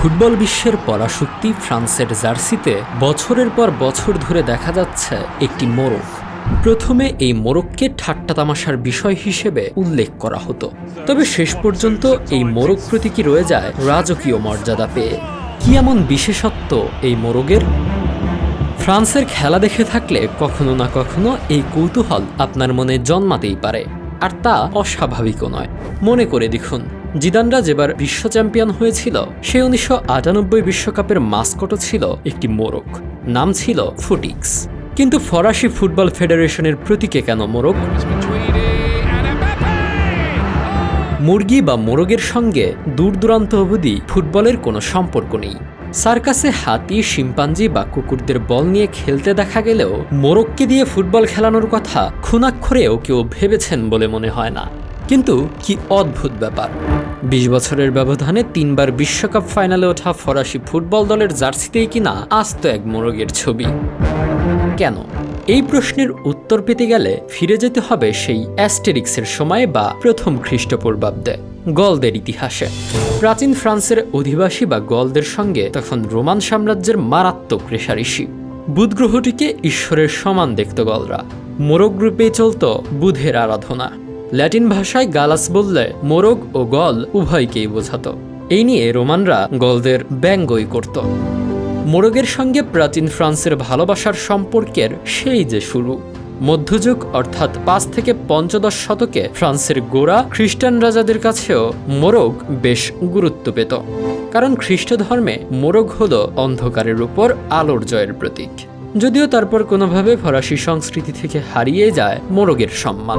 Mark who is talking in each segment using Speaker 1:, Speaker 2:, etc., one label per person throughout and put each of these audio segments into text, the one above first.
Speaker 1: Football বিশ্বের পরাশক্তি ফ্রান্সের জার্সিতে বছরের পর বছর ধরে দেখা যাচ্ছে একটি মোরগ। প্রথমে এই মোরগকে ঠাট্টা তামাশার বিষয় হিসেবে উল্লেখ করা হতো। তবে শেষ পর্যন্ত এই মোরগ প্রতীকী রয়ে যায় রাজকীয় মর্যাদা পেয়ে। কি এমন বিশেষত্ব এই মোরগের? ফ্রান্সের খেলা দেখে থাকলে কখনো না কখনো এই কৌতূহল আপনার মনে জন্মাতেই পারে, আর তা অস্বাভাবিকও নয়। মনে করে দেখুন। জিদানরা যেবার বিশ্ব চ্যাম্পিয়ন হয়েছিল, সে উনিশশো বিশ্বকাপের মাস্কটও ছিল একটি মোরগ, নাম ছিল ফুটিক্স। কিন্তু ফরাসি ফুটবল ফেডারেশনের প্রতীকে কেন মোরগ? মুরগি বা মোরগের সঙ্গে দূর দূরান্ত অবধি ফুটবলের কোনো সম্পর্ক নেই। সার্কাসে হাতি, শিম্পাঞ্জি বা কুকুরদের বল নিয়ে খেলতে দেখা গেলেও মোরগকে দিয়ে ফুটবল খেলানোর কথা খুনাক্ষরেও কেউ ভেবেছেন বলে মনে হয় না। কিন্তু কি অদ্ভুত ব্যাপার। বিশ বছরের ব্যবধানে তিনবার বিশ্বকাপ ফাইনালে ওঠা ফরাসি ফুটবল দলের জার্সিতেই কিনা আস্ত এক মোরগের ছবি। কেন? এই প্রশ্নের উত্তর পেতে গেলে ফিরে যেতে হবে সেই অ্যাস্টেরিক্সের সময় বা প্রথম খ্রিস্টপূর্বাব্দে, গলদের ইতিহাসে। প্রাচীন ফ্রান্সের অধিবাসী বা গলদের সঙ্গে তখন রোমান সাম্রাজ্যের মারাত্মক রেশারেশি। বুধ গ্রহটিকে ঈশ্বরের সমান দেখত গলরা। মোরগ রূপে চলত বুধের আরাধনা। ল্যাটিন ভাষায় গালাস বললে মোরগ ও গল উভয়কেই বোঝাত। এই নিয়ে রোমানরা গলদের ব্যঙ্গই করত। মোরগের সঙ্গে প্রাচীন ফ্রান্সের ভালোবাসার সম্পর্কের সেই যে শুরু। মধ্যযুগ অর্থাৎ পাঁচ থেকে পঞ্চদশ শতকে ফ্রান্সের গোড়া খ্রিস্টান রাজাদের কাছেও মোরগ বেশ গুরুত্ব পেত। কারণ খ্রিস্ট ধর্মে মোরগ হল অন্ধকারের উপর আলোর জয়ের প্রতীক। যদিও তারপর কোনোভাবে ফরাসি সংস্কৃতি থেকে হারিয়ে যায় মোরগের সম্মান।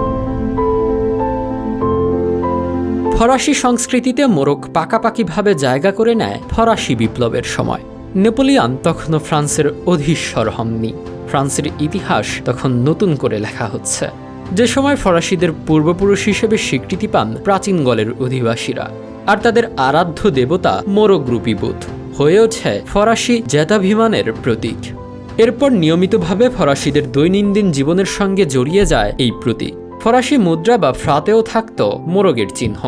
Speaker 1: ফরাসি সংস্কৃতিতে মোরগ পাকাপাকিভাবে জায়গা করে নেয় ফরাসি বিপ্লবের সময়। নেপোলিয়ান তখনও ফ্রান্সের অধীশ্বর হননি। ফ্রান্সের ইতিহাস তখন নতুন করে লেখা হচ্ছে। যে সময় ফরাসিদের পূর্বপুরুষ হিসেবে স্বীকৃতি পান প্রাচীন গলের অধিবাসীরা। আর তাদের আরাধ্য দেবতা মোরগ্রুপী বুধ। হয়ে ওঠে ফরাসি জেতাভিমানের প্রতীক। এরপর নিয়মিতভাবে ফরাসিদের দৈনন্দিন জীবনের সঙ্গে জড়িয়ে যায় এই প্রতীক। ফরাসি মুদ্রা বা ফ্রাতেও থাকত মোরগের চিহ্ন।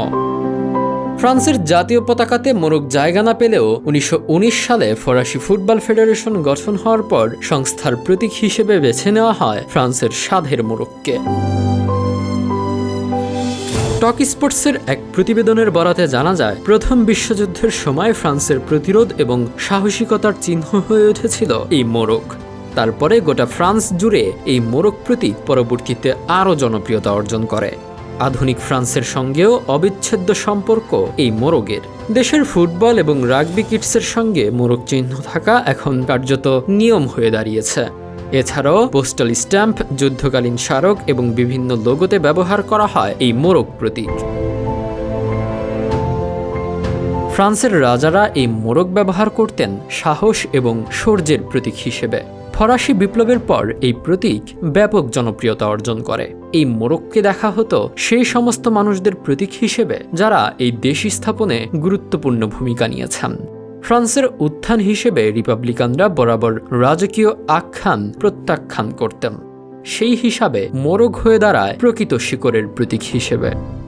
Speaker 1: ফ্রান্সের জাতীয় পতাকাতে মোরগ জায়গা না পেলেও উনিশশো উনিশ সালে ফরাসি ফুটবল ফেডারেশন গঠন হওয়ার পর সংস্থার প্রতীক হিসেবে বেছে নেওয়া হয় ফ্রান্সের সাধের মোরগকে। টক স্পোর্টসের এক প্রতিবেদনের বরাতে জানা যায়, প্রথম বিশ্বযুদ্ধের সময় ফ্রান্সের প্রতিরোধ এবং সাহসিকতার চিহ্ন হয়ে উঠেছিল এই মোরগ। তারপরে গোটা ফ্রান্স জুড়ে এই মোরগ প্রতীক পরবর্তীতে আরও জনপ্রিয়তা অর্জন করে। আধুনিক ফ্রান্সের সঙ্গেও অবিচ্ছেদ্য সম্পর্ক এই মোরগের। দেশের ফুটবল এবং রাগবি কিটসের সঙ্গে মোরগ চিহ্ন থাকা এখন কার্যত নিয়ম হয়ে দাঁড়িয়েছে। এছাড়াও পোস্টাল স্ট্যাম্প, যুদ্ধকালীন স্মারক এবং বিভিন্ন লোগোতে ব্যবহার করা হয় এই মোরগ প্রতীক ফ্রান্সের রাজারা এই মোরগ ব্যবহার করতেন সাহস এবং শৌর্যের প্রতীক হিসেবে। ফরাসি বিপ্লবের পর এই প্রতীক ব্যাপক জনপ্রিয়তা অর্জন করে। এই মোরগকে দেখা হতো সেই সমস্ত মানুষদের প্রতীক হিসেবে যারা এই দেশ স্থাপনে গুরুত্বপূর্ণ ভূমিকা নিয়েছেন। ফ্রান্সের উত্থান হিসেবে রিপাবলিকানরা বরাবর রাজকীয় আখ্যান প্রত্যাখ্যান করতেন। সেই হিসাবে মোরগ হয়ে দাঁড়ায় প্রকৃত শিকড়ের প্রতীক হিসেবে।